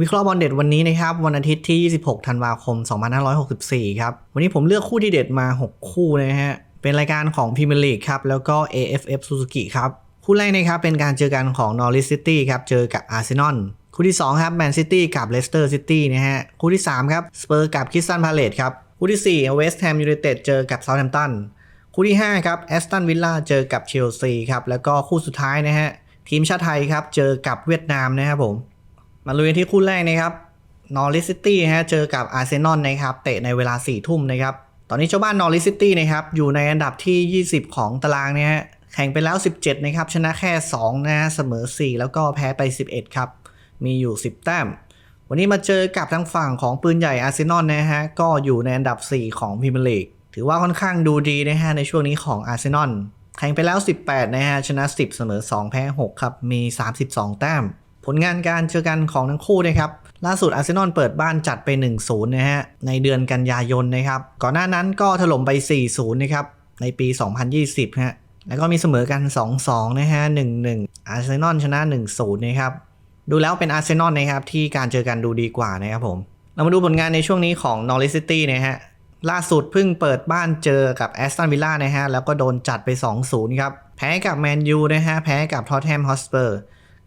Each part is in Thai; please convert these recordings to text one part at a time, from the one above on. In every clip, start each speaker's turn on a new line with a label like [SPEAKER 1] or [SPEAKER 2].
[SPEAKER 1] วิเคราะห์บอลเด็ดวันนี้นะครับวันอาทิตย์ที่ 26 ธันวาคม 2564 ครับ วันนี้ผมเลือกคู่ที่เด็ดมา 6 คู่นะฮะ เป็นรายการของพรีเมียร์ลีกครับ แล้วก็ AFF Suzuki ครับ คู่แรกนะครับเป็นการเจอกันของ Norwich City ครับ เจอกับ Arsenal คู่ที่ 2 ครับ Man City กับ Leicester City นะฮะ คู่ที่ 3 ครับ Spurs กับ Crystal Palace ครับ คู่ที่4 West Ham United เจอกับ Southampton คู่ที่ 5 ครับ Aston Villa เจอกับ Chelsea ครับแล้วก็คู่สุดท้ายนะฮะทีมชาติไทยครับเจอกับเวียดนามนะครับผม มาลุยนที่คู่แรกนะครับนอริซิตี้ฮะเจอกับอาร์เซนอลนะครับเตะในเวลา4ี่ทุ่มนะครับตอนนี้เจ้าบ้านนอริซิตี้นะครับอยู่ในอันดับที่ 20 ของตารางเนี่ยแข่งไปแล้ว 17 นะครับ ชนะแค่ 2นะฮะเสมอ 4 แล้วก็แพ้ไป 11 ครับ มีอยู่ 10 แต้ม วันนี้มาเจอกับทางฝั่งของปืนใหญ่อาร์เซนอลนะฮะ ก็อยู่ในอันดับ 4 ของพรีเมียร์ลีก ถือว่าค่อนข้างดูดีนะฮะในช่วงนี้ของอาร์เซนอล แข่งไปแล้ว 18 นะฮะ ชนะ 10 เสมอ 2 แพ้ 6 ครับ มี 32 แต้ม ผลงานการเจอกันของทั้งคู่นะครับล่าสุดอาร์เซนอลเปิดบ้านจัดไป 1-0 นะฮะ ในเดือนกันยายนนะครับ ก่อนหน้านั้นก็ถล่มไป 4-0 นะครับ ในปี 2020 ฮะ แล้วก็มีเสมอกัน 2-2 นะฮะ 1-1 อาร์เซนอลชนะ 1-0 นะครับ ดูแล้วเป็นอาร์เซนอลนะครับ ที่การเจอกันดูดีกว่านะครับผม เรามาดูผลงานในช่วงนี้ของนอริซิตี้นะฮะ ล่าสุดเพิ่งเปิดบ้านเจอกับแอสตันวิลล่านะฮะ แล้วก็โดนจัดไป 2-0 ครับ แพ้กับแมนยูนะฮะ แพ้กับทอตแฮมฮอสเปอร์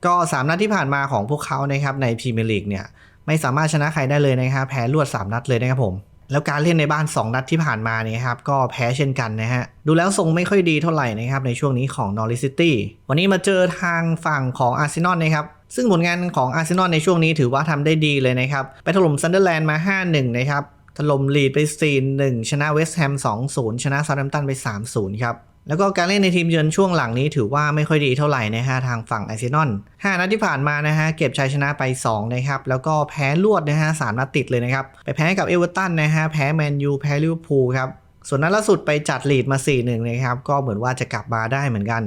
[SPEAKER 1] ก็3นัดที่ผ่านมาของพวกเขานะครับในพรีเมียร์ลีกเนี่ยไม่สามารถชนะใครได้เลยนะครับแพ้รวด 3 นัดเลยนะครับผม แล้วการเล่นในบ้าน 2 นัดที่ผ่านมานี่ครับก็แพ้เช่นกันนะฮะดูแล้วทรงไม่ค่อยดีเท่าไหร่นะครับในช่วงนี้ของ Norwich City วันนี้มาเจอทางฝั่งของอาร์เซนอลนะครับซึ่งผลงานของอาร์เซนอลในช่วงนี้ถือว่าทำได้ดีเลยนะครับไปถล่มซันเดอร์แลนด์มา 5-1 นะครับถล่มลีดไป 4-1 ชนะเวสต์แฮม 2-0 ชนะซา u t แ a มตันไป 3-0 ครับ แล้วก็การเล่นในทีมเยือนช่วงหลังนี้ถือว่าไม่ค่อยดีเท่าไหร่นะฮะทางฝั่งอาร์เซนอล5นัดที่ผ่านมานะฮะเก็บชัยชนะไป 2 นะครับ แล้วก็แพ้รวดนะฮะ3นัดติดเลยนะครับ ไปแพ้กับเอเวอร์ตันนะฮะแพ้แมนยูแพ้ลิเวอร์พูลครับ ส่วนนัดล่าสุดไปจัดลีดมา 4-1 นะครับ ก็เหมือนว่าจะกลับมาได้เหมือนกัน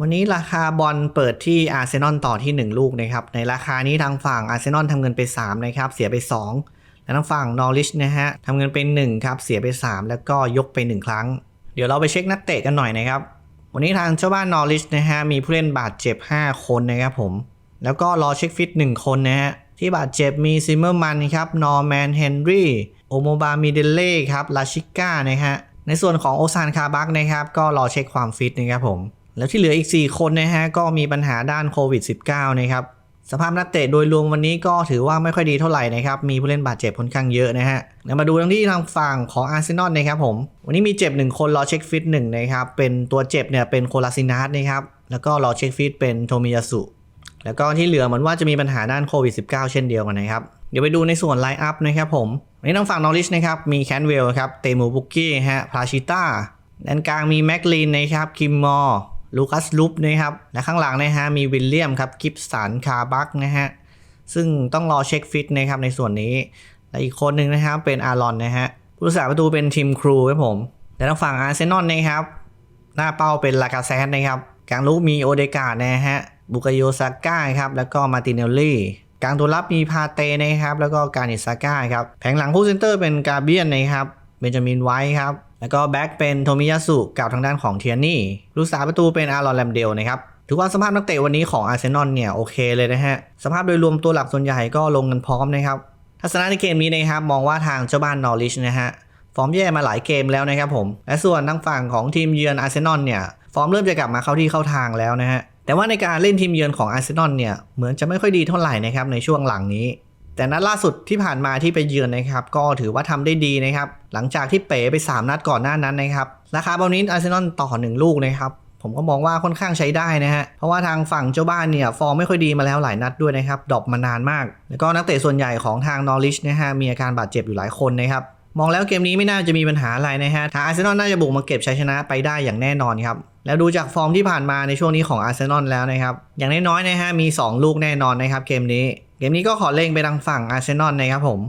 [SPEAKER 1] วันนี้ราคาบอลเปิดที่อาร์เซนอลต่อที่ 1 ลูกนะครับ ในราคานี้ทางฝั่งอาร์เซนอลทำเงินไป 3 นะครับ เสียไป 2 และทางฝั่งนอริชนะฮะทำเงินไป1ครับ เสียไป 3 แล้วก็ยกไป 1 ครั้ง ดี๋ยวเราไปเช็คนักเตะกันหน่อยนะครับ วันนี้ทางเจ้าบ้านนอริชนะฮะมีผู้เล่นบาดเจ็บ 5 คนนะครับผม แล้วก็รอเช็คฟิต 1 คนนะฮะที่บาดเจ็บมีซิมเมอร์มันครับนอร์แมนเฮนรี่โอโมบามิเดเล่ครับลาชิก้านะฮะในส่วนของโอซานคาบักนะครับก็รอเช็คความฟิตนะครับผม แล้วที่เหลืออีก 4 คนนะฮะก็มีปัญหาด้านโควิด -19 นะครับ สภาพนักเตะโดยรวมวันนี้ก็ถือว่าไม่ค่อยดีเท่าไหร่นะครับ มีผู้เล่นบาดเจ็บค่อนข้างเยอะนะฮะเดี๋ยวมาดูทางที่ทางฝั่งของอาร์เซนอลนะครับผม วันนี้มีเจ็บ 1 คนรอเช็คฟิต1นะครับ เป็นตัวเจ็บเนี่ยเป็นโคลาซินัสนะครับ แล้วก็รอเช็คฟิตเป็นโทมิยาสุ แล้วก็ที่เหลือเหมือนว่าจะมีปัญหาด้านโควิด -19 เช่นเดียวกันนะครับ เดี๋ยวไปดูในส่วนไลน์อัพนะครับผมวันนี้ทางฝั่งนอริชนะครับ มีแคนเวลครับ เตมูบุกกี้ฮะ พาชิต้าด้านกลางมีแม็กลีนนะครับ คิมมอร์ ลูคัสลุปนะครับ และข้างหลังนะฮะมีวิลเลียมครับกิฟสันคาบักนะฮะ ซึ่งต้องรอเช็คฟิตนะครับในส่วนนี้ และอีกคนหนึ่งนะครับเป็นอารอนนะฮะผู้รักษาประตูเป็นทีมครูครับผม และทางฝั่งอาร์เซนอลนะครับ หน้าเป้าเป็นลากาเซนนะครับ กลางลูกมีโอเดกาดนะฮะ บุกโยซาก้าครับ แล้วก็มาติเนลลี่ กลางตัวรับมีพาเตนะครับ แล้วก็การิซาก้าครับ แผงหลังคู่เซนเตอร์เป็นกาเบียนนะครับ เบนจามินไวท์ครับ แล้วก็แบ็กเป็นโทมิยาสุกับทางด้านของเทียนนี่ลูกสาประตูเป็นอารอนแลมเดลนะครับถือว่าสภาพนักเตะวันนี้ของอาร์เซนอลเนี่ยโอเคเลยนะฮะ สภาพโดยรวมตัวหลักส่วนใหญ่ก็ลงกันพร้อมนะครับ ทัศนะในเกมนี้นะครับมองว่าทางเจ้าบ้านนอริชนะฮะ ฟอร์มแย่มาหลายเกมแล้วนะครับผม และส่วนทางฝั่งของทีมเยือนอาร์เซนอลเนี่ย ฟอร์มเริ่มจะกลับมาเข้าที่เข้าทางแล้วนะฮะ แต่ว่าในการเล่นทีมเยือนของอาร์เซนอลเนี่ยเหมือนจะไม่ค่อยดีเท่าไหร่นะครับในช่วงหลังนี้ แต่นัดล่าสุดที่ผ่านมาที่ไปเยือนนะครับ ก็ถือว่าทำได้ดีนะครับ หลังจากที่เป๋ไป 3 นัดก่อนหน้านั้นนะครับ ราคาบอลนี้อาร์เซนอลต่อ 1 ลูกนะครับผมก็มองว่าค่อนข้างใช้ได้นะฮะ เพราะว่าทางฝั่งเจ้าบ้านเนี่ย ฟอร์มไม่ค่อยดีมาแล้วหลายนัดด้วยนะครับ ดรอปมานานมาก แล้วก็นักเตะส่วนใหญ่ของทางนอริชนะฮะ มีอาการบาดเจ็บอยู่หลายคนนะครับ มองแล้วเกมนี้ไม่น่าจะมีปัญหาอะไรนะฮะ ทางอาร์เซนอลน่าจะบุกมาเก็บชัยชนะไปได้อย่างแน่นอนครับ แล้วดูจากฟอร์มที่ผ่านมาในช่วงนี้ของอาร์เซนอลแล้วนะครับ อย่างน้อยๆนะฮะ มี 2 ลูกแน่นอนนะครับเกมนี้ เกมนี้ก็ขอเล่งไปทางฝั่งอาร์เซนอลนะครับผม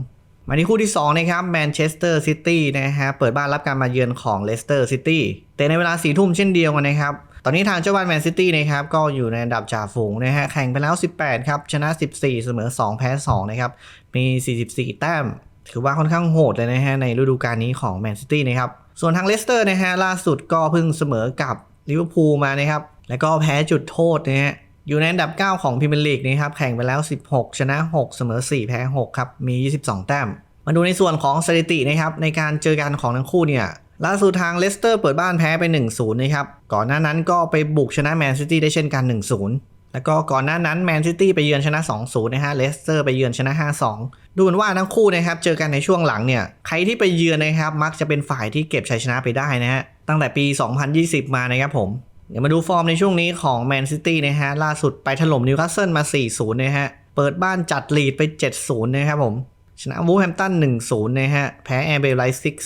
[SPEAKER 1] มาที่คู่ที่2นะครับแมนเชสเตอร์ซิตี้นะฮะ เปิดบ้านรับการมาเยือนของเลสเตอร์ซิตี้แต่ในเวลา4ทุ่มเช่นเดียวกันนะครับ ตอนนี้ทางเจ้าบ้านแมนซิตี้นะครับก็อยู่ในอันดับจ่าฝูงนะฮะ แข่งไปแล้ว 18 ครับ ชนะ 14 เสมอ 2 แพ้ 2 นะครับ มี 44 แต้ม ถือว่าค่อนข้างโหดเลยนะฮะในฤดูกาลนี้ของแมนซิตี้นะครับ ส่วนทางเลสเตอร์นะฮะล่าสุดก็เพิ่งเสมอกับลิเวอร์พูลมานะครับ แล้วก็แพ้จุดโทษนะฮะ อยู่ในอันดับ 9 ของพรีเมียร์ลีกนะครับแข่งไปแล้ว 16 ชนะ 6 เสมอ 4 แพ้ 6 ครับ มี 22 แต้ม มาดูในส่วนของสถิตินะครับในการเจอกันของทั้งคู่เนี่ยล่าสุดทางเลสเตอร์เปิดบ้านแพ้ไป 1-0 นะครับ ก่อนหน้านั้นก็ไปบุกชนะแมนซิตี้ได้เช่นกัน 1-0 แล้วก็ก่อนหน้านั้นแมนซิตี้ไปเยือนชนะ 2-0 นะฮะเลสเตอร์ไปเยือนชนะ 5-2 ดูเหมือนว่าทั้งคู่นะครับเจอกันในช่วงหลังเนี่ยใครที่ไปเยือนนะครับมักจะเป็นฝ่ายที่เก็บชัยชนะไปได้นะฮะตั้งแต่ปี 2020 มานะครับผม เดี๋ยวมาดูฟอร์มในช่วงนี้ของแมนซิตี้นะฮะ ล่าสุดไปถล่มนิวคาสเซิลมา 4-0 นะฮะ เปิดบ้านจัดลีดไป 7-0 นะครับผม ชนะวูแฮมตัน 1-0 นะฮะ แพ้แอร์เบลไลซิก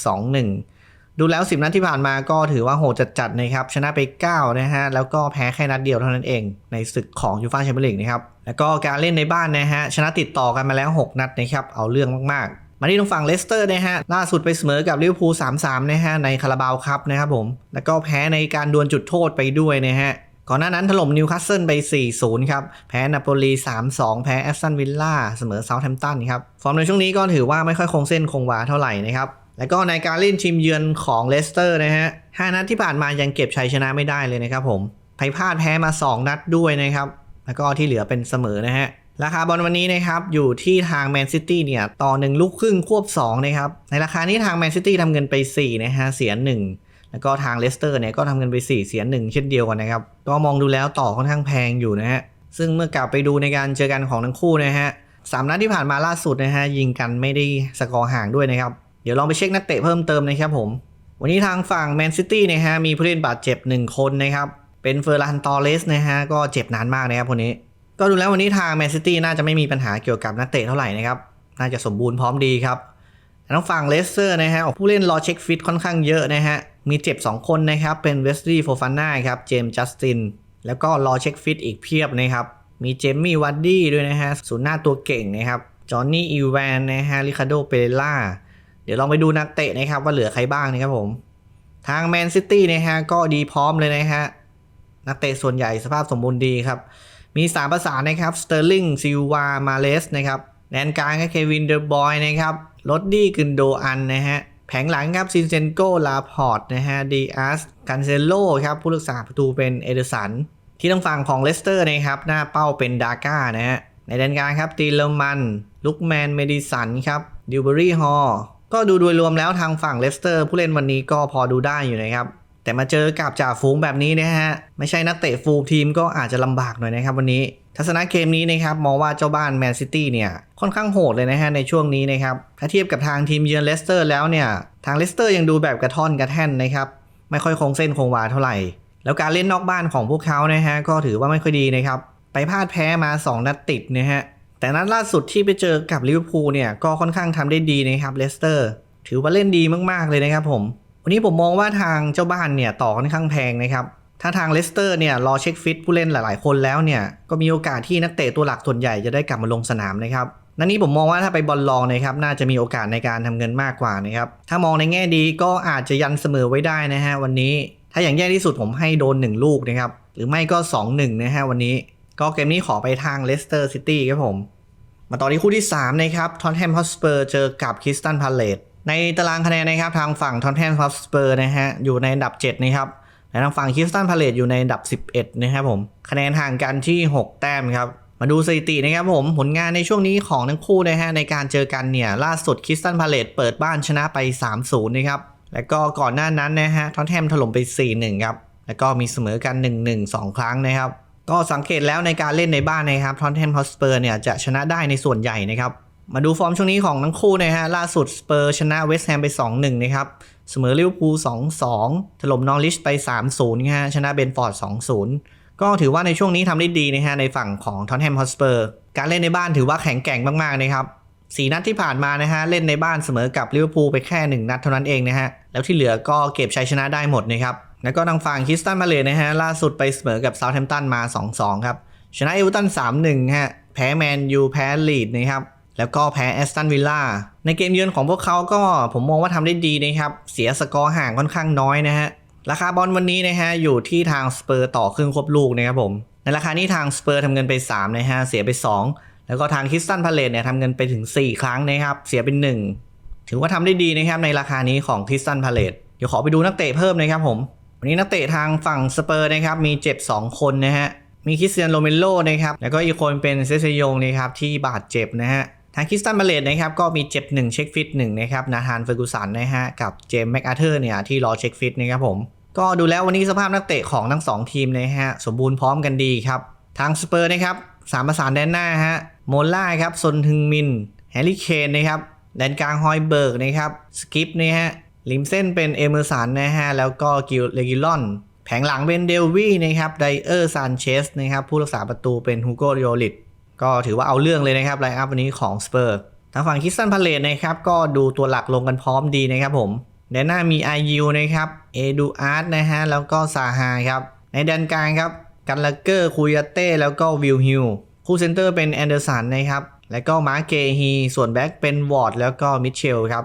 [SPEAKER 1] 2-1 ดูแล้ว 10 นัดที่ผ่านมาก็ถือว่าโหดจัดๆนะครับ ชนะไป 9 นะฮะ แล้วก็แพ้แค่นัดเดียวเท่านั้นเอง ในศึกของยูฟ่าแชมเปี้ยนลีกนะครับ แล้วก็การเล่นในบ้านนะฮะ ชนะติดต่อกันมาแล้ว 6 นัดนะครับ เอาเรื่องมากๆ มาที่ตรงฝั่งเลสเตอร์นะฮะล่าสุดไปเสมอกับลิเวอร์พูล3-3นะฮะในคาราบาวคัพนะครับผม แล้วก็แพ้ในการดวลจุดโทษไปด้วยนะฮะก่อนหน้านั้นถล่มนิวคาสเซิลไป 4-0 ครับ แพ้นาโปลี 3-2 แพ้แอสตันวิลล่า เสมอเซาท์แฮมป์ตันครับ ฟอร์มในช่วงนี้ก็ถือว่าไม่ค่อยคงเส้นคงวาเท่าไหร่นะครับ แล้วก็ในการเล่นทีมเยือนของเลสเตอร์นะฮะ 5 นัดที่ผ่านมายังเก็บชัยชนะไม่ได้เลยนะครับผมไพพลาดแพ้มา 2 นัดด้วยนะครับ แล้วก็ที่เหลือเป็นเสมอนะฮะ ราคาบอลวันนี้นะครับอยู่ที่ทางแมนซิตี้เนี่ยต่อ 1 ลูกครึ่งควบ2นะครับในราคานี้ทางแมนซิตี้ทำเงินไป4นะฮะเสีย 1 แล้วก็ทางเลสเตอร์เนี่ยก็ทำเงินไป 4 เสีย 1 เช่นเดียวกันนะครับ ก็มองดูแล้วต่อค่อนข้างแพงอยู่นะฮะซึ่งเมื่อกลับไปดูในการเจอกันของทั้งคู่นะฮะสามนัดที่ผ่านมาล่าสุดนะฮะยิงกันไม่ได้สกอร์ห่างด้วยนะครับ เดี๋ยวลองไปเช็คนักเตะเพิ่มเติมนะครับผม วันนี้ทางฝั่งแมนซิตี้นะฮะมีผู้เล่นบาดเจ็บ 1 คนนะครับเป็นเฟอร์รันตอเลสนะฮะก็เจ็บนานมากนะครับคนนี้ ก็ดูแล้ววันนี้ทางแมนซิตี้น่าจะไม่มีปัญหาเกี่ยวกับนักเตะเท่าไหร่นะครับ น่าจะสมบูรณ์พร้อมดีครับทางฝั่งเลสเตอร์นะฮะผู้เล่นรอเช็คฟิตค่อนข้างเยอะนะฮะ มีเจ็บ 2 คนนะครับ เป็นเวสลีย์โฟฟาน่าครับ เจมส์จัสติน แล้วก็รอเช็คฟิตอีกเพียบนะครับ มีเจมมี่วัดดี้ด้วยนะฮะศูนย์หน้าตัวเก่งนะครับ จอห์นนี่อีแวนนะฮะ ริคาโด เปเรล่า เดี๋ยวลองไปดูนักเตะนะครับว่าเหลือใครบ้างนะครับผม ทางแมนซิตี้นะฮะก็ดีพร้อมเลยนะฮะ นักเตะส่วนใหญ่สภาพสมบูรณ์ดีครับ มี 3 ประสานนะครับสเตอร์ลิงซิลวามาเลสนะครับแดนกลางก็เควินเดอร์บอยนะครับลดดี้กึนโดอันนะฮะแผงหลังครับซินเซนโกลาพอร์ตนะฮะดีอาสกันเซโลครับผู้รักษาประตูเป็นเอเดอร์สันที่ทางฝั่งของเลสเตอร์นะครับหน้าเป้าเป็นดาก้านะฮะในแดนกลางครับตีเลมันลุกแมนเมดิสันครับดิวเบอรี่ฮอก็ดูโดยรวมแล้วทางฝั่งเลสเตอร์ผู้เล่นวันนี้ก็พอดูได้อยู่นะครับ แต่มาเจอกับจ่าฝูงแบบนี้นะฮะ ไม่ใช่นักเตะฟูลทีมก็อาจจะลำบากหน่อยนะครับวันนี้ ทัศนะเกมนี้นะครับมองว่าเจ้าบ้านแมนซิตี้เนี่ยค่อนข้างโหดเลยนะฮะในช่วงนี้นะครับ ถ้าเทียบกับทางทีมเยือนเลสเตอร์แล้วเนี่ย ทางเลสเตอร์ยังดูแบบกระท่อนกระแท่นนะครับ ไม่ค่อยคงเส้นคงวาเท่าไหร่ แล้วการเล่นนอกบ้านของพวกเขานะฮะก็ถือว่าไม่ค่อยดีนะครับ ไปพลาดแพ้มา 2 นัดติดนะฮะ แต่นัดล่าสุดที่ไปเจอกับลิเวอร์พูลเนี่ยก็ค่อนข้างทำได้ดีนะครับเลสเตอร์ ถือว่าเล่นดีมากๆเลยนะครับผม วันนี้ผมมองว่าทางเจ้าบ้านเนี่ยต่อค่อนข้างแพงนะครับ ถ้าทางเลสเตอร์เนี่ยรอเช็คฟิตผู้เล่นหลายๆ คนแล้วเนี่ยก็มีโอกาสที่นักเตะตัวหลักส่วนใหญ่จะได้กลับมาลงสนามนะครับนัดนี้ผมมองว่าถ้าไปบอลลองนะครับน่าจะมีโอกาสในการทำเงินมากกว่านะครับถ้ามองในแง่ดีก็อาจจะยันเสมอไว้ได้นะฮะวันนี้ ถ้าอย่างแย่ที่สุดผมให้โดน 1 ลูกนะครับหรือไม่ก็ 2-1นะฮะวันนี้ ก็เกมนี้ขอไปทางเลสเตอร์ซิตี้ครับผมมาต่อที่คู่ที่3นะครับทอนแฮมฮอสเปอร์เจอกับคริสตันพาเลต ในตารางคะแนนนะครับทางฝั่งทอนแฮมฮอสเปอร์นะฮะอยู่ในอันดับ 7 นะครับและทางฝั่งคริสตันพาเลตอยู่ในอันดับ 11 นะครับผม คะแนนห่างกันที่ 6 แต้มครับ มาดูสถิตินะครับผม ผลงานในช่วงนี้ของทั้งคู่นะฮะในการเจอกันเนี่ย ล่าสุดคริสตันพาเลตเปิดบ้านชนะไป 3-0 นะครับ แล้วก็ก่อนหน้านั้นนะฮะทอนแฮมถล่มไป 4-1 ครับ แล้วก็มีเสมอกัน 1-1 2 ครั้งนะครับ ก็สังเกตแล้วในการเล่นในบ้านนะครับทอนแฮมฮอสเปอร์เนี่ยจะชนะได้ในส่วนใหญ่นะครับ มาดูฟอร์มช่วงนี้ของทั้งคู่นะฮะ ล่าสุดสเปอร์ชนะเวสต์แฮมไป 2-1 นะครับ เสมอลิเวอร์พูล 2-2 ถล่มนอริชไป 3-0นะฮะชนะเบนฟอร์ด 2-0 ก็ถือว่าในช่วงนี้ทำได้ดีนะฮะในฝั่งของทอนแฮมฮอสเปอร์ การเล่นในบ้านถือว่าแข็งแกร่งมาก ๆ นะครับสี่นัดที่ผ่านมานะฮะเล่นในบ้านเสมอกับลิเวอร์พูลไปแค่ 1 นัดเท่านั้นเองนะฮะแล้วที่เหลือก็เก็บชัยชนะได้หมดนะครับแล้วก็ทางฝั่งคิสตันมาเลยนะฮะล่าสุดไปเสมอกับเซาท์แฮมป์ตันมา 2-2 ครับชนะเอเวอร์ตัน 3-1 ฮะแพ้แมนยูแพ้ลีดนะครับ แล้วก็แพ้แอสตันวิลล่าในเกมเยือนของพวกเขาก็ผมมองว่าทำได้ดีนะครับ เสียสกอร์ห่างค่อนข้างน้อยนะฮะ ราคาบอลวันนี้นะฮะอยู่ที่ทางสเปอร์ต่อครึ่งควบลูกนะครับผม ในราคานี้ทางสเปอร์ทำเงินไป3นะฮะเสียไป 2 แล้วก็ทางคิสตันพาเลตเนี่ยทำเงินไปถึง 4 ครั้งนะครับเสียเป็น 1 ถือว่าทำได้ดีนะครับในราคานี้ของคิสตันพาเลตเดี๋ยวขอไปดูนักเตะเพิ่มนะครับผม วันนี้นักเตะทางฝั่งสเปอร์นะครับมีเจ็บ 2 คนนะฮะมีคริสเตียนโรเมโลนะครับแล้วก็อีกคนเป็นเซซยงนะครับที่บาดเจ็บนะฮะ ทางคิสตันมาเลดนะครับก็มีเจ็บ1เช็คฟิต1นะครับนาธานเฟอร์กูสันนะฮะกับเจมส์แม็กอาเธอร์เนี่ยที่รอเช็คฟิตนะครับผม ก็ดูแล้ววันนี้สภาพนักเตะของทั้ง 2 ทีมนะฮะสมบูรณ์พร้อมกันดีครับ ทางสเปอร์นะครับสามประสานแดนหน้าฮะโมล่าครับซนทึงมิน แฮร์รี่เคนนะครับแดนกลางฮอยเบิร์กนะครับสกิปนะฮะริมเส้นเป็นเอเมอร์สันนะฮะแล้วก็กิลเลกิลอนแผงหลังเป็นเดลวี่นะครับไดเออร์ซานเชสนะครับผู้รักษาประตูเป็นฮูโกโยลิต ก็ถือว่าเอาเรื่องเลยนะครับไลน์อัพวันนี้ของสเปอร์ทางฝั่งคิสตันพาเลตนะครับก็ดูตัวหลักลงกันพร้อมดีนะครับผมแดนหน้ามีไอยูนะครับเอดูอาร์ตนะฮะแล้วก็ซาฮาครับในแดนกลางครับกันลาเกอร์คุยาเต้แล้วก็วิลฮิลคู่เซนเตอร์เป็นแอนเดอร์สันนะครับแล้วก็มาร์เกฮีส่วนแบ็กเป็นวอร์ดแล้วก็มิเชลครับ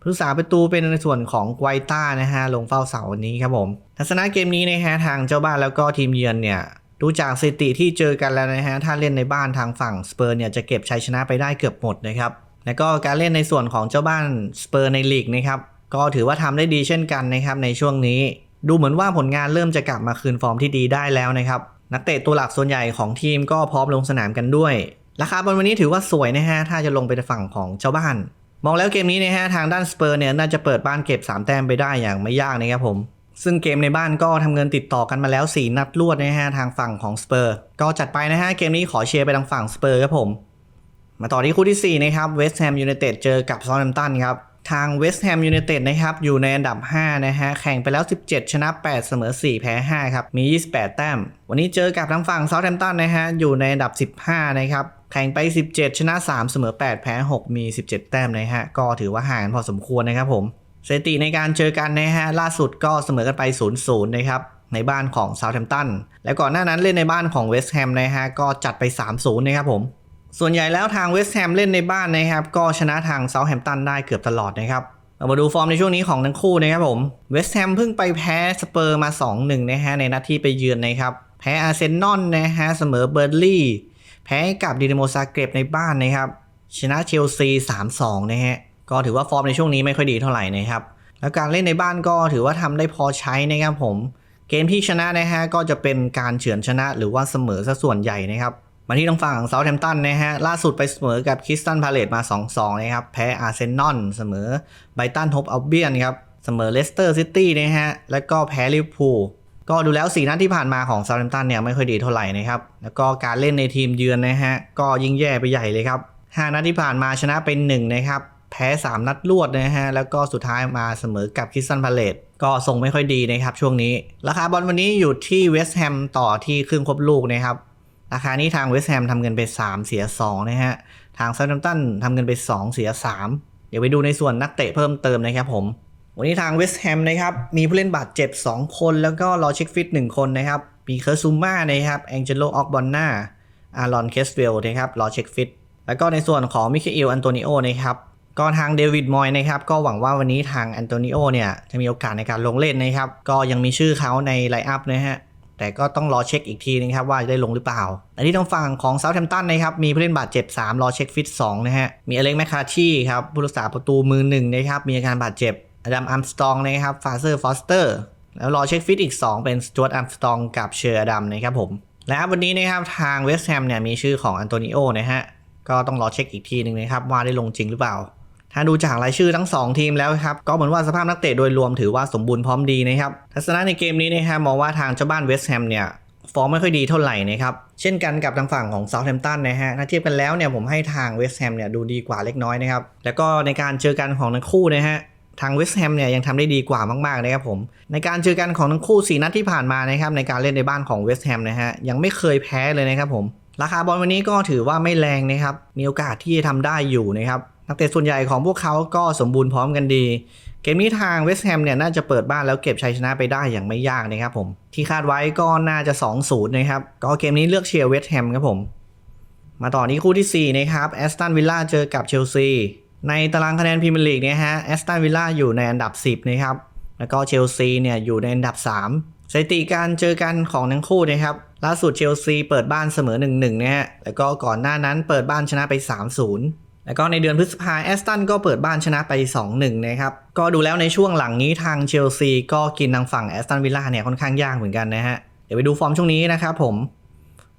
[SPEAKER 1] ผู้รักษาประตูเป็นในส่วนของไกวต้านะฮะลงเฝ้าเสาวันนี้ครับผม ทัศนะเกมนี้นะฮะทางเจ้าบ้านแล้วก็ทีมเยือนเนี่ย ดูจากสถิติที่เจอกันแล้วนะฮะ ถ้าเล่นในบ้านทางฝั่งสเปอร์เนี่ยจะเก็บชัยชนะไปได้เกือบหมดนะครับ แล้วก็การเล่นในส่วนของเจ้าบ้านสเปอร์ในลีกนะครับ ก็ถือว่าทำได้ดีเช่นกันนะครับในช่วงนี้ ดูเหมือนว่าผลงานเริ่มจะกลับมาคืนฟอร์มที่ดีได้แล้วนะครับ นักเตะตัวหลักส่วนใหญ่ของทีมก็พร้อมลงสนามกันด้วย ราคาบอลวันนี้ถือว่าสวยนะฮะ ถ้าจะลงไปฝั่งของเจ้าบ้าน มองแล้วเกมนี้นะฮะทางด้านสเปอร์เนี่ยน่าจะเปิดบ้านเก็บ 3 แต้มไปได้อย่างไม่ยากนะครับผม ซึ่งเกมในบ้านก็ทำเงินติดต่อกันมาแล้ว 4 นัดรวดนะฮะทางฝั่งของสเปอร์ก็จัดไปนะฮะเกมนี้ขอเชียร์ไปทางฝั่งสเปอร์ครับผม มาต่อที่คู่ที่ 4 นะครับเวสต์แฮมยูไนเต็ดเจอกับซอลแฮมตันครับทางเวสต์แฮมยูไนเต็ดนะครับอยู่ในอันดับ 5 นะฮะ แข่งไปแล้ว 17 ชนะ 8 เสมอ 4 แพ้ 5 ครับ มี 28 แต้ม วันนี้เจอกับทางฝั่งเซาท์แฮมป์ตันนะฮะ อยู่ในอันดับ 15 นะครับ แข่งไป 17 ชนะ 3 เสมอ 8 แพ้ 6 มี 17 แต้มนะฮะ ก็ถือว่าห่างพอสมควรนะครับผม สถิติในการเจอกันนะฮะล่าสุดก็เสมอกันไป 0-0 นะครับในบ้านของเซาท์แฮมป์ตัน แล้วก่อนหน้านั้นเล่นในบ้านของเวสต์แฮมนะฮะก็จัดไป 3-0 นะครับผม ส่วนใหญ่แล้วทางเวสต์แฮมเล่นในบ้านนะครับก็ชนะทางเซาท์แฮมป์ตันได้เกือบตลอดนะครับเรามาดูฟอร์มในช่วงนี้ของทั้งคู่นะครับผม เวสต์แฮมเพิ่งไปแพ้สเปอร์มา 2-1 นะฮะในนัดที่ไปเยือนนะครับ แพ้อาร์เซนอลนะฮะเสมอเบอร์ลี่ แพ้กับดินาโมซาเกรบในบ้านนะครับ ชนะเชลซี 3-2 นะฮะ ก็ถือว่าฟอร์มในช่วงนี้ไม่ค่อยดีเท่าไหร่นะครับ แล้วการเล่นในบ้านก็ถือว่าทำได้พอใช้นะครับผม เกมที่ชนะนะฮะก็จะเป็นการเฉือนชนะหรือว่าเสมอซะส่วนใหญ่นะครับ มาที่ทางฝั่งเซาท์แฮมป์ตันนะฮะล่าสุดไปเสมอกับคริสตันพาเลตมา 2-2 นะครับ แพ้อาร์เซนอลเสมอไบตันทบอัลเบียนครับเสมอเลสเตอร์ซิตี้นะฮะแล้วก็แพ้ลิเวอร์พูลก็ดูแล้ว4นัดที่ผ่านมาของเซาท์แฮมป์ตันเนี่ยไม่ค่อยดีเท่าไหร่นะครับ แล้วก็การเล่นในทีมเยือนนะฮะ ก็ยิ่งแย่ไปใหญ่เลยครับ 5 นัดที่ผ่านมาชนะเป็น1นะครับ แพ้ 3 นัดรวดนะฮะ แล้วก็สุดท้ายมาเสมอกับคิสตันพาเลตก็ทรงไม่ค่อยดีนะครับช่วงนี้ ราคาบอลวันนี้อยู่ที่เวสต์แฮมต่อที่ครึ่งครบลูกนะครับ ราคานี้ทางเวสต์แฮมทำเงินไป 3 เสีย 2 นะฮะ ทางเซาท์แฮมตันทำเงินไป 2 เสีย 3 เดี๋ยวไปดูในส่วนนักเตะเพิ่มเติมนะครับผม วันนี้ทางเวสต์แฮมนะครับมีผู้เล่นบาดเจ็บ 2 คน แล้วก็รอเช็คฟิต 1 คนนะครับ มีเคอร์ซูม่านะครับแองเจโลออกบอนนาอารอนเคสเวลนะครับรอเช็คฟิตแล้วก็ในส่วนของมิเคเอลอันโตนิโอนะครับ ก็ทางเดวิดมอยนะครับก็หวังว่าวันนี้ทางแอนโตนิโอเนี่ยจะมีโอกาสในการลงเล่นนะครับ ก็ยังมีชื่อเขาในไลน์อัพนะฮะแต่ก็ต้องรอเช็คอีกทีนึงครับว่าจะได้ลงหรือเปล่าและที่ทางฝั่งของเซาท์แฮมป์ตันนะครับมีผู้เล่นบาดเจ็บ 3 รอเช็คฟิต2นะฮะมีอเล็กแมคคาที่ครับผู้รักษาประตูมือหนึ่งนะครับมีอาการบาดเจ็บอดัมอัมสตองนะครับฟาเซอร์ฟอสเตอร์แล้วรอเช็คฟิตอีก 2 เป็นสจวตอัมสตองกับเชอร์อดัมนะครับผมและวันนี้นะครับทางเวสต์แฮมเนี่ยมีชื่อของอันโตนิโอนะฮะก็ต้องรอเช็คอีกทีหนึ่งนะครับว่าได้ลงจริงหรือเปล่า ถ้าดูจากรายชื่อทั้ง 2 ทีมแล้วครับ ก็เหมือนว่าสภาพนักเตะโดยรวมถือว่าสมบูรณ์พร้อมดีนะครับ ทัศนะในเกมนี้นะครับมองว่าทางเจ้าบ้านเวสต์แฮมเนี่ยฟอร์มไม่ค่อยดีเท่าไหร่นะครับ เช่นกันกับทางฝั่งของเซาท์แฮมป์ตันนะฮะ ถ้าเทียบกันแล้วเนี่ยผมให้ทางเวสต์แฮมเนี่ยดูดีกว่าเล็กน้อยนะครับ แล้วก็ในการเจอกันของทั้งคู่นะฮะ ทางเวสต์แฮมเนี่ยยังทำได้ดีกว่ามากๆนะครับผม ในการเจอกันของทั้งคู่ 4 นัดที่ผ่านมานะครับในการเล่นในบ้านของเวสต์แฮมนะฮะยังไม่เคยแพ้เลยนะครับผม ราคาบอลวันนี้ก็ถือว่าไม่แรงนะครับ มีโอกาสที่จะทำได้อยู่นะครับ นักเตะส่วนใหญ่ของพวกเขาก็สมบูรณ์พร้อมกันดี เกมนี้ทางเวสต์แฮมเนี่ยน่าจะเปิดบ้านแล้วเก็บชัยชนะไปได้อย่างไม่ยากนะครับผม ที่คาดไว้ก็น่าจะ 2-0 นะครับ ก็เกมนี้เลือกเชียร์เวสต์แฮมครับผม มาต่อที่คู่ที่ 4 นะครับแอสตันวิลล่าเจอกับเชลซีในตารางคะแนนพรีเมียร์ลีกเนี่ยฮะแอสตันวิลล่าอยู่ในอันดับ 10 นะครับ แล้วก็เชลซีเนี่ยอยู่ในอันดับ 3 สถิติการเจอกันของทั้งคู่นะครับ ล่าสุดเชลซีเปิดบ้านเสมอ 1-1นะฮะแล้วก็ก่อนหน้านั้นเปิดบ้านชนะไป 3-0 แล้วก็ในเดือนพฤษภาแอสตันก็เปิดบ้านชนะไป 2-1 นะครับ ก็ดูแล้วในช่วงหลังนี้ทางเชลซีก็กินทางฝั่งแอสตันวิลล่าเนี่ยค่อนข้างยากเหมือนกันนะฮะ เดี๋ยวไปดูฟอร์มช่วงนี้นะครับผม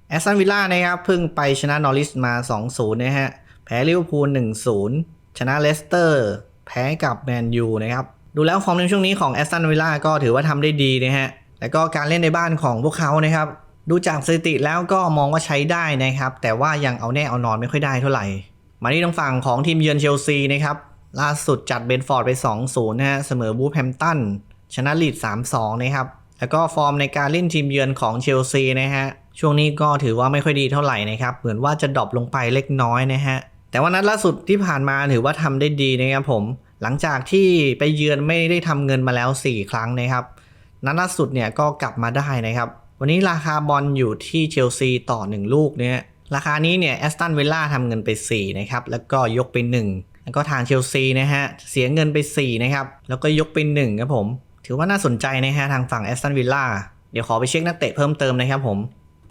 [SPEAKER 1] แอสตันวิลล่านะครับเพิ่งไปชนะนอริสมา 2-0 นะฮะ แพ้ลิเวอร์พูล 1-0 ชนะเลสเตอร์ แพ้กับแมนยูนะครับ ดูแล้วฟอร์มในช่วงนี้ของแอสตันวิลล่าก็ถือว่าทำได้ดีนะฮะ แล้วก็การเล่นในบ้านของพวกเขานะครับดูจากสถิติแล้วก็มองว่าใช้ได้นะครับ แต่ว่ายังเอาแน่เอานอนไม่ค่อยได้เท่าไหร่ มาที่ทางฝั่งของทีมเยือนเชลซีนะครับ ล่าสุดจัดเบนฟอร์ดไป 2-0 นะฮะ เสมอบูฟแฮมตัน ชนะลีด 3-2 นะครับ แล้วก็ฟอร์มในการเล่นทีมเยือนของเชลซีนะฮะ ช่วงนี้ก็ถือว่าไม่ค่อยดีเท่าไหร่นะครับ เหมือนว่าจะดรอปลงไปเล็กน้อยนะฮะ แต่ว่านัดล่าสุดที่ผ่านมาถือว่าทำได้ดีนะครับผม หลังจากที่ไปเยือนไม่ได้ทำเงินมาแล้ว 4 ครั้งนะครับ นัดล่าสุดเนี่ยก็กลับมาได้นะครับ วันนี้ราคาบอลอยู่ที่เชลซีต่อ 1 ลูกเนี่ย ราคานี้เนี่ยแอสตันเวลล่าทำเงินไป 4 นะครับ แล้วก็ยกไป 1 แล้วก็ทางเชลซีนะฮะ เสียเงินไป 4 นะครับ แล้วก็ยกไป 1 ครับผม ถือว่าน่าสนใจนะฮะ ทางฝั่งแอสตันวิลล่าเดี๋ยวขอไปเช็คนักเตะเพิ่มเติมนะครับผม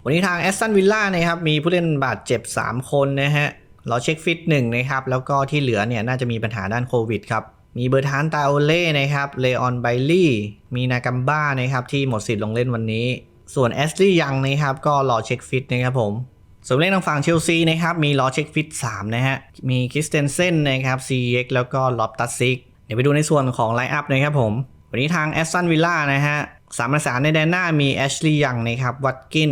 [SPEAKER 1] วันนี้ทางแอสตันวิลล่านะครับ มีผู้เล่นบาดเจ็บ 3 คนนะฮะรอเช็คฟิต1นะครับ แล้วก็ที่เหลือเนี่ยน่าจะมีปัญหาด้านโควิดครับมีเบอร์ทานตาโอเล่นะครับ เลออนไบลี่ มีนากัมบ้านะครับที่หมดสิทธิ์ลงเล่นวันนี้ ส่วนแอสลี่ยังนะครับก็รอเช็คฟิตนะครับผม ส่วนเล่นทางฝั่งเชลซีนะครับ มีรอเช็คฟิต3นะฮะ มีคริสเตนเซนนะครับ CX แล้วก็ลอปตัสซิก เดี๋ยวไปดูในส่วนของไลน์อัพนะครับผม วันนี้ทางแอสตันวิลล่านะฮะสามประสานในแดนหน้ามีแอชลีย์ยังนะครับ วัตกิน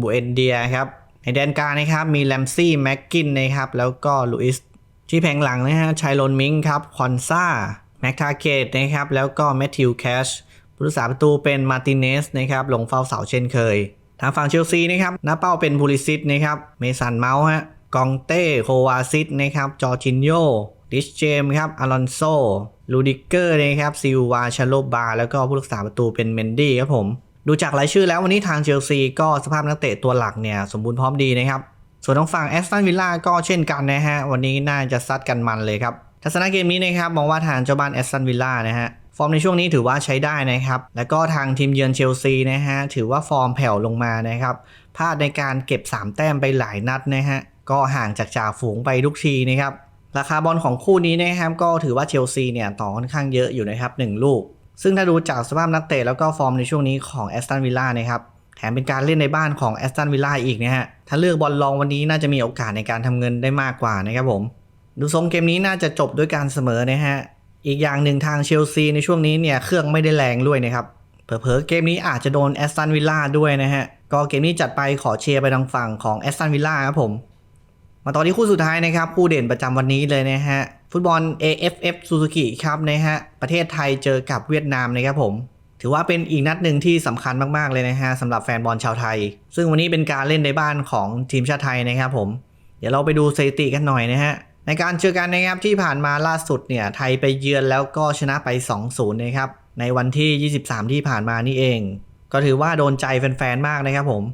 [SPEAKER 1] บูเอนเดียครับ ในแดนกลางนะครับ มีแลมซี่แม็กกินนะครับ แล้วก็ลูอิส ที่แผงหลังนะฮะชัยโลนมิงครับ คอนซาแม็กทาเกตนะครับ แล้วก็แมทธิวแคชผู้รักษาประตูเป็นมาร์ติเนสนะครับ ลงเฝ้าเสาเช่นเคย ทางฝั่งเชลซีนะครับหน้าเป้าเป็นพูลิซิตนะครับ เมสันเมาส์ฮะ กองเต้ โควาซิตนะครับ จอร์จินโยดิชเจมครับ อลอนโซ ลูดิเกอร์นะครับ ซิลวา ชาโลบา แล้วก็ผู้รักษาประตูเป็นเมนดี้ครับผม ดูจากรายชื่อแล้ววันนี้ทางเชลซีก็สภาพนักเตะตัวหลักเนี่ยสมบูรณ์พร้อมดีนะครับ ส่วนทางฝั่งแอสตันวิลล่าก็เช่นกันนะฮะ วันนี้น่าจะซัดกันมันเลยครับ ทัศนะเกมนี้นะครับมองว่าทางเจ้าบ้านแอสตันวิลล่านะฮะ ฟอร์มในช่วงนี้ถือว่าใช้ได้นะครับ แล้วก็ทางทีมเยือนเชลซีนะฮะถือว่าฟอร์มแผ่วลงมานะครับพลาดในการเก็บ 3 แต้มไปหลายนัดนะฮะก็ห่างจากจ่าฝูงไปทุกทีนะครับราคาบอลของคู่นี้นะครับก็ถือว่าเชลซีเนี่ยต่อค่อนข้างเยอะอยู่นะครับหนึ่งลูก ซึ่งถ้าดูจากสภาพนักเตะแล้วก็ฟอร์มในช่วงนี้ของแอสตันวิลล่านะครับแถมเป็นการเล่นในบ้านของแอสตันวิลล่าอีกนะฮะถ้าเลือกบอลลองวันนี้น่าจะมีโอกาสในการทำเงินได้มากกว่านะครับผม ดูทรงเกมนี้น่าจะจบด้วยการเสมอนะฮะ อีกอย่างหนึ่งทางเชลซีในช่วงนี้เนี่ยเครื่องไม่ได้แรงด้วยนะครับเผลอๆเกมนี้อาจจะโดนแอสตันวิลล่าด้วยนะฮะ ก็เกมนี้จัดไปขอเชียร์ไปทางฝั่งของแอสตันวิลล่าครับผม มาต่อที่คู่สุดท้ายนะครับ คู่เด่นประจำวันนี้เลยนะฮะ ฟุตบอล AFF Suzuki ครับนะฮะ ประเทศไทยเจอกับเวียดนามนะครับผม ถือว่าเป็นอีกนัดหนึ่งที่สำคัญมากๆเลยนะฮะสำหรับแฟนบอลชาวไทย ซึ่งวันนี้เป็นการเล่นในบ้านของทีมชาติไทยนะครับผม เดี๋ยวเราไปดูสถิติกันหน่อยนะฮะ ในการเจอกันนะครับที่ผ่านมาล่าสุดเนี่ยไทยไปเยือนแล้วก็ชนะไป 2-0 นะครับในวันที่ 23 ที่ผ่านมานี่เอง ก็ถือว่าโดนใจแฟนๆ มากนะครับผม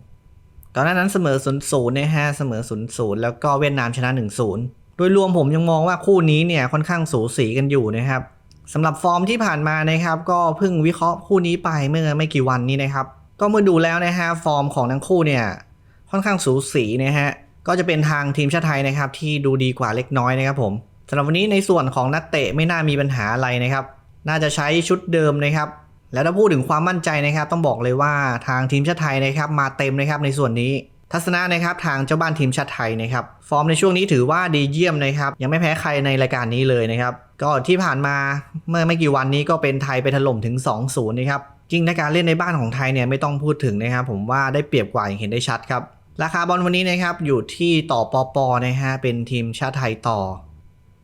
[SPEAKER 1] ตอนนั้นนั้นเสมอ 0-0 นะฮะเสมอ 0-0 แล้วก็เวียดนามชนะ 1-0 โดยรวมผมยังมองว่าคู่นี้เนี่ยค่อนข้างสูสีกันอยู่นะครับสำหรับฟอร์มที่ผ่านมานะครับก็เพิ่งวิเคราะห์คู่นี้ไปเมื่อไม่กี่วันนี้นะครับ ก็เมื่อดูแล้วนะฮะฟอร์มของทั้งคู่เนี่ยค่อนข้างสูสีนะฮะ ก็จะเป็นทางทีมชาติไทยนะครับที่ดูดีกว่าเล็กน้อยนะครับผมสำหรับวันนี้ในส่วนของนักเตะไม่น่ามีปัญหาอะไรนะครับ น่าจะใช้ชุดเดิมนะครับแล้วถ้าพูดถึงความมั่นใจนะครับ ต้องบอกเลยว่าทางทีมชาติไทยนะครับมาเต็มนะครับในส่วนนี้ ทัศนะนะครับทางเจ้าบ้านทีมชาติไทยนะครับฟอร์มในช่วงนี้ถือว่าดีเยี่ยมนะครับยังไม่แพ้ใครในรายการนี้เลยนะครับก็ที่ผ่านมาเมื่อไม่กี่วันนี้ก็เป็นไทยไปถล่มถึง 2-0นะครับจริงในการเล่นในบ้านของไทยเนี่ยไม่ต้องพูดถึงนะครับผมว่าได้เปรียบกว่าอย่างเห็นได้ชัดครับ ราคาบอลวันนี้นะครับอยู่ที่ต่อปอปอนะฮะเป็นทีมชาติไทยต่อ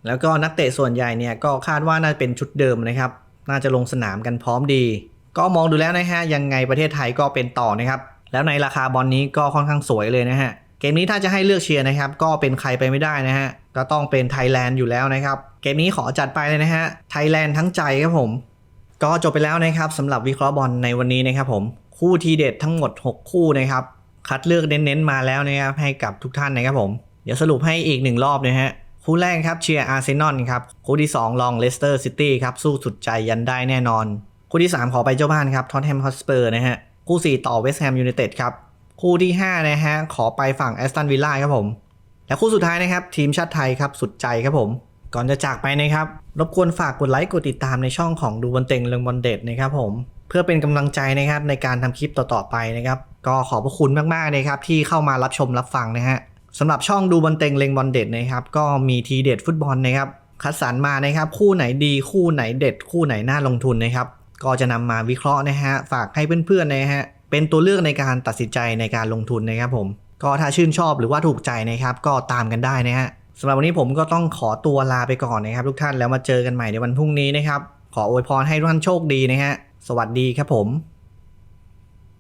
[SPEAKER 1] แล้วก็นักเตะส่วนใหญ่เนี่ยก็คาดว่าน่าจะเป็นชุดเดิมนะครับ น่าจะลงสนามกันพร้อมดี ก็มองดูแล้วนะฮะยังไงประเทศไทยก็เป็นต่อนะครับ แล้วในราคาบอลนี้ก็ค่อนข้างสวยเลยนะฮะเกมนี้ถ้าจะให้เลือกเชียร์นะครับ ก็เป็นใครไปไม่ได้นะฮะก็ต้องเป็นไทยแลนด์อยู่แล้วนะครับ เกมนี้ขอจัดไปเลยนะฮะไทยแลนด์ทั้งใจครับผมก็จบไปแล้วนะครับสำหรับวิเคราะห์บอลในวันนี้นะครับผมคู่ทีเด็ดทั้งหมด 6 คู่นะครับ คัดเลือกเน้นๆมาแล้วนะครับให้กับทุกท่านนะครับผม เดี๋ยวสรุปให้อีกหนึ่งรอบนะฮะคู่แรกครับเชียร์อาร์เซนอลครับคู่ที่ 2 ลองเลสเตอร์ซิตี้ครับสู้สุดใจยันได้แน่นอน คู่ที่ 3 ขอไปเจ้าบ้านครับท็อตแฮมฮอตสเปอร์นะฮะคู่ 4 ต่อเวสต์แฮมยูไนเต็ดครับคู่ที่5นะฮะขอไปฝั่งแอสตันวิลล่าครับผม และคู่สุดท้ายนะครับทีมชาติไทยครับสุดใจครับผมก่อนจะจากไปนะครับ รบกวนฝากกดไลค์กดติดตามในช่องของดูบอลเต็งเรื่องบอลเด็ดนะครับผม เพื่อเป็นกำลังใจนะครับในการทำคลิปต่อๆไปนะครับ ก็ขอบพระคุณมากๆเลยครับที่เข้ามารับชมรับฟังนะฮะสำหรับช่องดูบอลเต็งเลงบอลเด็ดนะครับก็มีทีเด็ดฟุตบอลนะครับคัดสรรมานะครับคู่ไหนดีคู่ไหนเด็ด คู่ไหนน่าลงทุนนะครับก็จะนำมาวิเคราะห์นะฮะฝากให้เพื่อนๆนะฮะเป็นตัวเลือกในการตัดสินใจในการลงทุนนะครับผมก็ถ้าชื่นชอบหรือว่าถูกใจนะครับก็ตามกันได้นะฮะสำหรับวันนี้ผมก็ต้องขอตัวลาไปก่อนนะครับ ทุกท่านแล้วมาเจอกันใหม่ในวันพรุ่งนี้นะครับ ขออวยพรให้ทุกท่านโชคดีนะฮะสวัสดีครับผม